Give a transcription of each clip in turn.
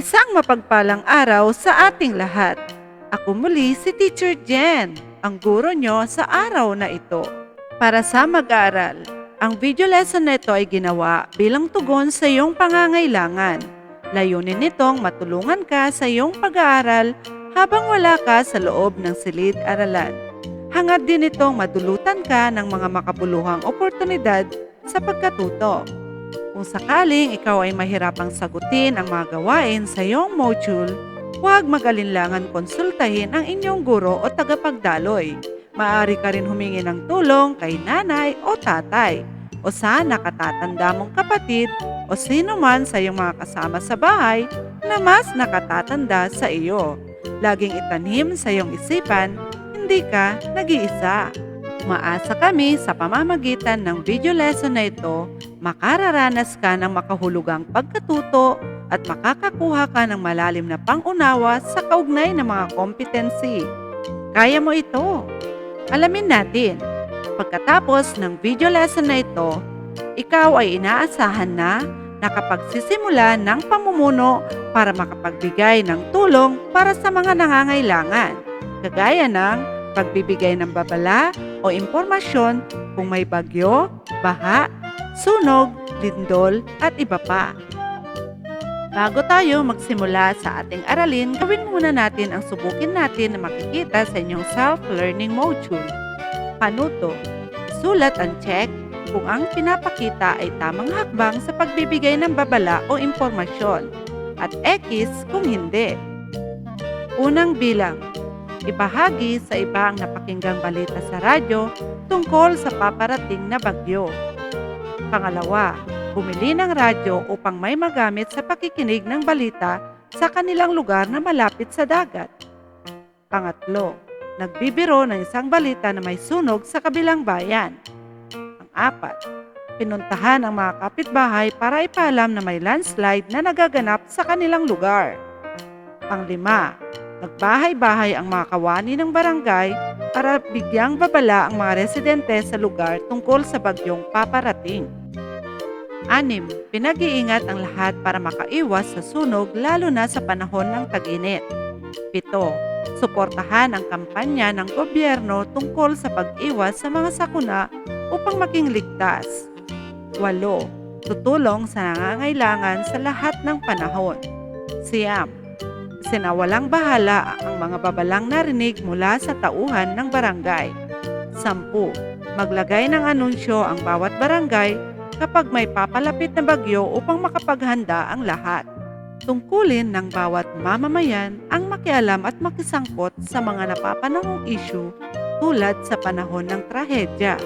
Isang mapagpalang araw sa ating lahat. Ako muli si Teacher Jen, ang guro nyo sa araw na ito. Para sa mag-aaral, ang video lesson na ito ay ginawa bilang tugon sa iyong pangangailangan. Layunin nitong matulungan ka sa iyong pag-aaral habang wala ka sa loob ng silid-aralan. Hangad din itong madulutan ka ng mga makabuluhang oportunidad sa pagkatuto. Kung sakaling ikaw ay mahirapang sagutin ang mga gawain sa iyong module, huwag magalinlangan konsultahin ang inyong guro o tagapagdaloy. Maaari ka rin humingi ng tulong kay nanay o tatay o sa nakatatanda mong kapatid o sino man sa iyong mga kasama sa bahay na mas nakatatanda sa iyo. Laging itanim sa iyong isipan, hindi ka nag-iisa. Maasa kami sa pamamagitan ng video lesson na ito, makararanas ka ng makahulugang pagkatuto at makakakuha ka ng malalim na pangunawa sa kaugnay ng mga competency. Kaya mo ito. Alamin natin. Pagkatapos ng video lesson na ito, ikaw ay inaasahan na nakapagsisimula ng pamumuno para makapagbigay ng tulong para sa mga nangangailangan, kagaya ng pagbibigay ng babala o impormasyon kung may bagyo, baha, sunog, lindol at iba pa. Bago tayo magsimula sa ating aralin, gawin muna natin ang subukin natin na makikita sa inyong self-learning module. Panuto, sulat ang check kung ang pinapakita ay tamang hakbang sa pagbibigay ng babala o impormasyon at X kung hindi. Unang bilang, ibahagi sa iba ang napakinggang balita sa radyo tungkol sa paparating na bagyo. Pangalawa, bumili ng radyo upang may magamit sa pakikinig ng balita sa kanilang lugar na malapit sa dagat. Pangatlo, nagbibiro ng isang balita na may sunog sa kabilang bayan. Ang apat, pinuntahan ang mga kapitbahay para ipaalam na may landslide na nagaganap sa kanilang lugar. Panglima, nagbahay-bahay ang mga kawani ng barangay para bigyang babala ang mga residente sa lugar tungkol sa bagyong paparating. Anim, pinag-iingat ang lahat para makaiwas sa sunog lalo na sa panahon ng tag-init. Pito, suportahan ang kampanya ng gobyerno tungkol sa pag-iwas sa mga sakuna upang maging ligtas. Walo, tutulong sa nangangailangan sa lahat ng panahon. Siyam, sinawalang bahala ang mga babalang narinig mula sa tauhan ng barangay. Sampu, maglagay ng anunsyo ang bawat barangay kapag may papalapit na bagyo upang makapaghanda ang lahat. Tungkulin ng bawat mamamayan ang makialam at makisangkot sa mga napapanahong issue tulad sa panahon ng trahedya.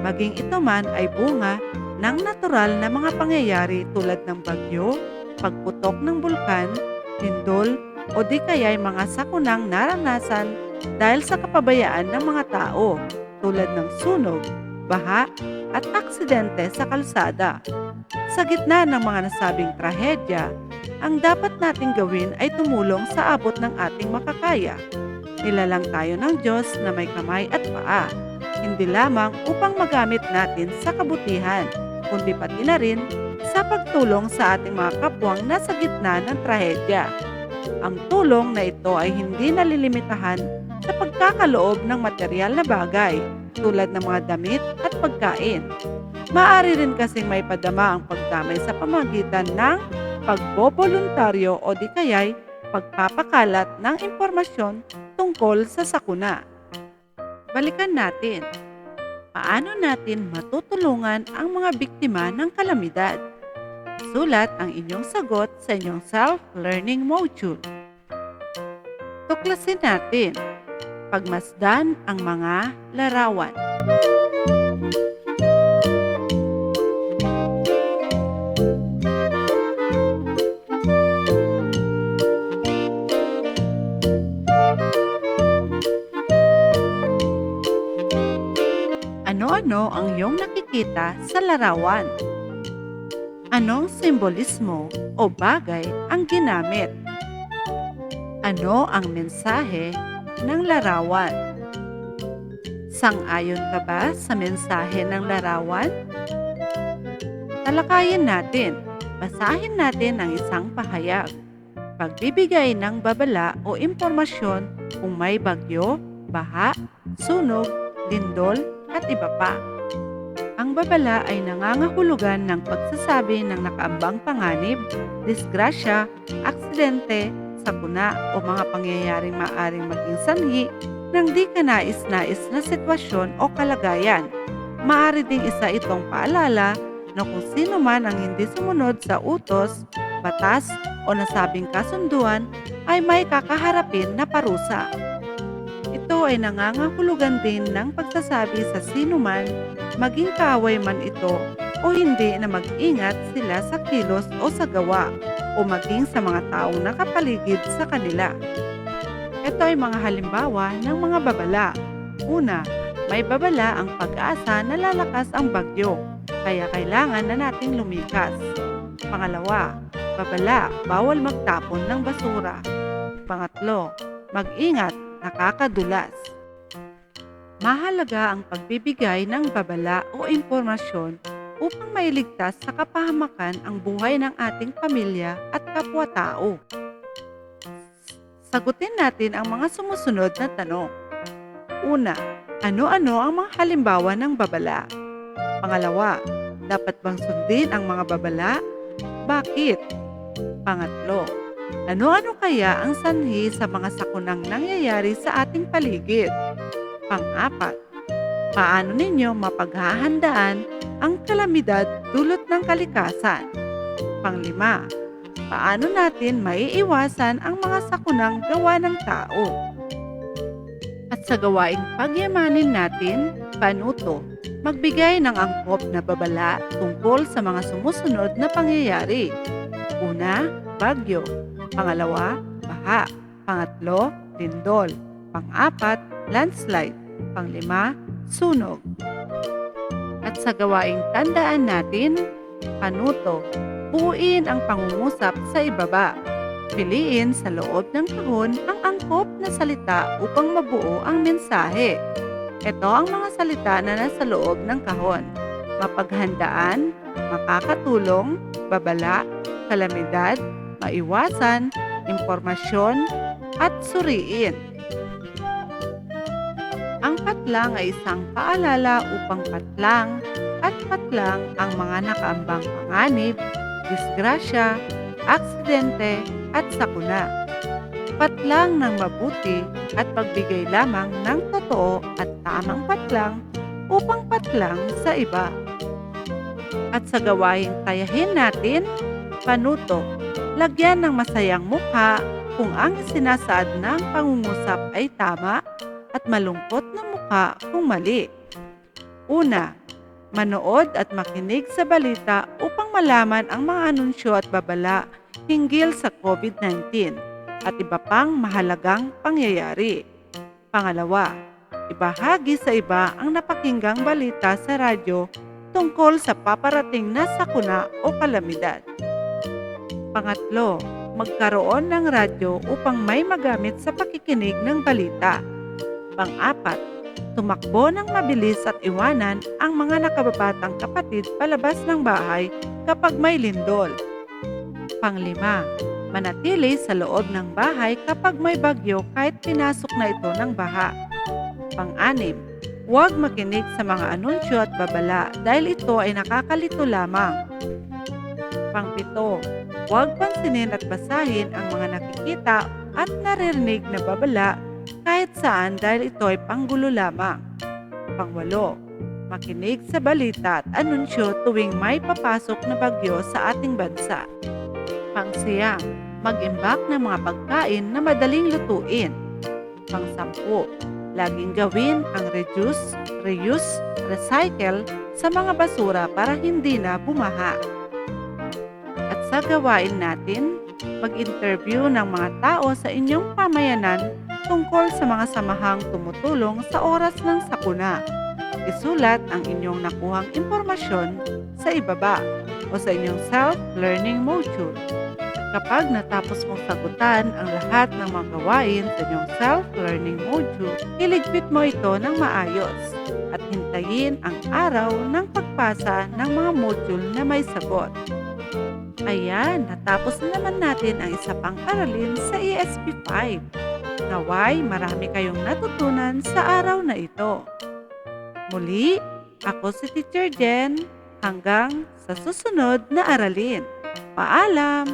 Maging ito man ay bunga ng natural na mga pangyayari tulad ng bagyo, pagputok ng bulkan, lindol, o di kaya'y mga sakunang naranasan dahil sa kapabayaan ng mga tao tulad ng sunog, baha, at aksidente sa kalsada. Sa gitna ng mga nasabing trahedya, ang dapat nating gawin ay tumulong sa abot ng ating makakaya. Nilalang tayo ng Diyos na may kamay at paa, hindi lamang upang magamit natin sa kabutihan, kundi pati na rin sa pagtulong sa ating mga kapwang nasa gitna ng trahedya. Ang tulong na ito ay hindi nalilimitahan sa pagkakaloob ng material na bagay tulad ng mga damit at pagkain. Maaari rin kasing may padama ang pagdamay sa pamagitan ng pagboboluntaryo o di kaya'y pagpapakalat ng impormasyon tungkol sa sakuna. Balikan natin. Paano natin matutulungan ang mga biktima ng kalamidad? Sulat ang inyong sagot sa inyong self-learning module. Tuklasin natin. Pagmasdan ang mga larawan. Ano-ano ang iyong nakikita sa larawan? Anong simbolismo o bagay ang ginamit? Ano ang mensahe ng larawan? Sang-ayon ka ba sa mensahe ng larawan? Talakayin natin. Basahin natin ang isang pahayag. pagbibigay ng babala o impormasyon kung may bagyo, baha, sunog, lindol at iba pa. Babala ay nangangahulugan ng pagsasabi ng nakaambang panganib, disgrasya, aksidente, sakuna o mga pangyayaring maaring maging sanhi ng di kanais-nais na sitwasyon o kalagayan. Maari ding isa itong paalala na kung sino man ang hindi sumunod sa utos, batas o nasabing kasunduan ay may kakaharapin na parusa. Ito ay nangangahulugan din ng pagsasabi sa sino man, maging kaaway man ito o hindi na mag-ingat sila sa kilos o sa gawa o maging sa mga taong nakapaligid sa kanila. Ito ay mga halimbawa ng mga babala. Una, may babala ang pag-asa na lalakas ang bagyo, kaya kailangan na nating lumikas. Pangalawa, babala, bawal magtapon ng basura. Pangatlo, mag-ingat, nakakadulas. Mahalaga ang pagbibigay ng babala o impormasyon upang mailigtas sa kapahamakan ang buhay ng ating pamilya at kapwa-tao. Sagutin natin ang mga sumusunod na tanong. Una, ano-ano ang mga halimbawa ng babala? Pangalawa, dapat bang sundin ang mga babala? Bakit? Pangatlo, ano-ano kaya ang sanhi sa mga sakunang nangyayari sa ating paligid? Pang-apat, paano ninyo mapaghahandaan ang kalamidad dulot ng kalikasan? Panglima, paano natin maiiwasan ang mga sakunang gawa ng tao? At sa gawaing pagyamanin natin, panuto, magbigay ng angkop na babala tungkol sa mga sumusunod na pangyayari. Una, bagyo. Pangalawa, baha. Pangatlo, lindol. Pang-apat, landslide. Panglima, sunog. At sa gawaing tandaan natin, panuto, buuin ang pangungusap sa ibaba. Piliin sa loob ng kahon ang angkop na salita upang mabuo ang mensahe. Ito ang mga salita na nasa loob ng kahon. Mapaghandaan, makakatulong, babala, kalamidad, maiwasan, impormasyon, at suriin. Ang patlang ay isang paalala upang patlang at patlang ang mga nakaambang panganib, disgrasya, aksidente at sakuna. Patlang ng mabuti at pagbigay lamang ng totoo at tamang patlang upang patlang sa iba. At sa gawaing tayahin natin, panuto, lagyan ng masayang mukha kung ang sinasaad ng pangungusap ay tama at malungkot na mukha kung mali. Una, manood at makinig sa balita upang malaman ang mga anunsyo at babala hinggil sa COVID-19 at iba pang mahalagang pangyayari. Pangalawa, ibahagi sa iba ang napakinggang balita sa radyo tungkol sa paparating na sakuna o kalamidad. Pangatlo, magkaroon ng radyo upang may magamit sa pakikinig ng balita. Pang-apat, tumakbo ng mabilis at iwanan ang mga nakababatang kapatid palabas ng bahay kapag may lindol. Panglima, manatili sa loob ng bahay kapag may bagyo kahit pinasok na ito ng baha. Pang-anim, huwag makinig sa mga anunsyo at babala dahil ito ay nakakalito lamang. Pangpito, huwag pansinin at basahin ang mga nakikita at naririnig na babala kahit saan dahil ito ay panggulo lamang. Pangwalo, makinig sa balita at anunsyo tuwing may papasok na bagyo sa ating bansa. Pangsiyam, mag-imbak ng mga pagkain na madaling lutuin. Pangsampu, laging gawin ang reduce, reuse, recycle sa mga basura para hindi na bumaha. At sa gawain natin, mag-interview ng mga tao sa inyong pamayanan tungkol sa mga samahang tumutulong sa oras ng sakuna. Isulat ang inyong nakuhang impormasyon sa ibaba o sa inyong self-learning module. Kapag natapos mong sagutan ang lahat ng mga gawain sa inyong self-learning module, iligpit mo ito ng maayos at hintayin ang araw ng pagpasa ng mga module na may sagot. Ayan, natapos na naman natin ang isa pang aralin sa ESP 5. Naway, marami kayong natutunan sa araw na ito. Muli, ako si Teacher Jen hanggang sa susunod na aralin. Paalam!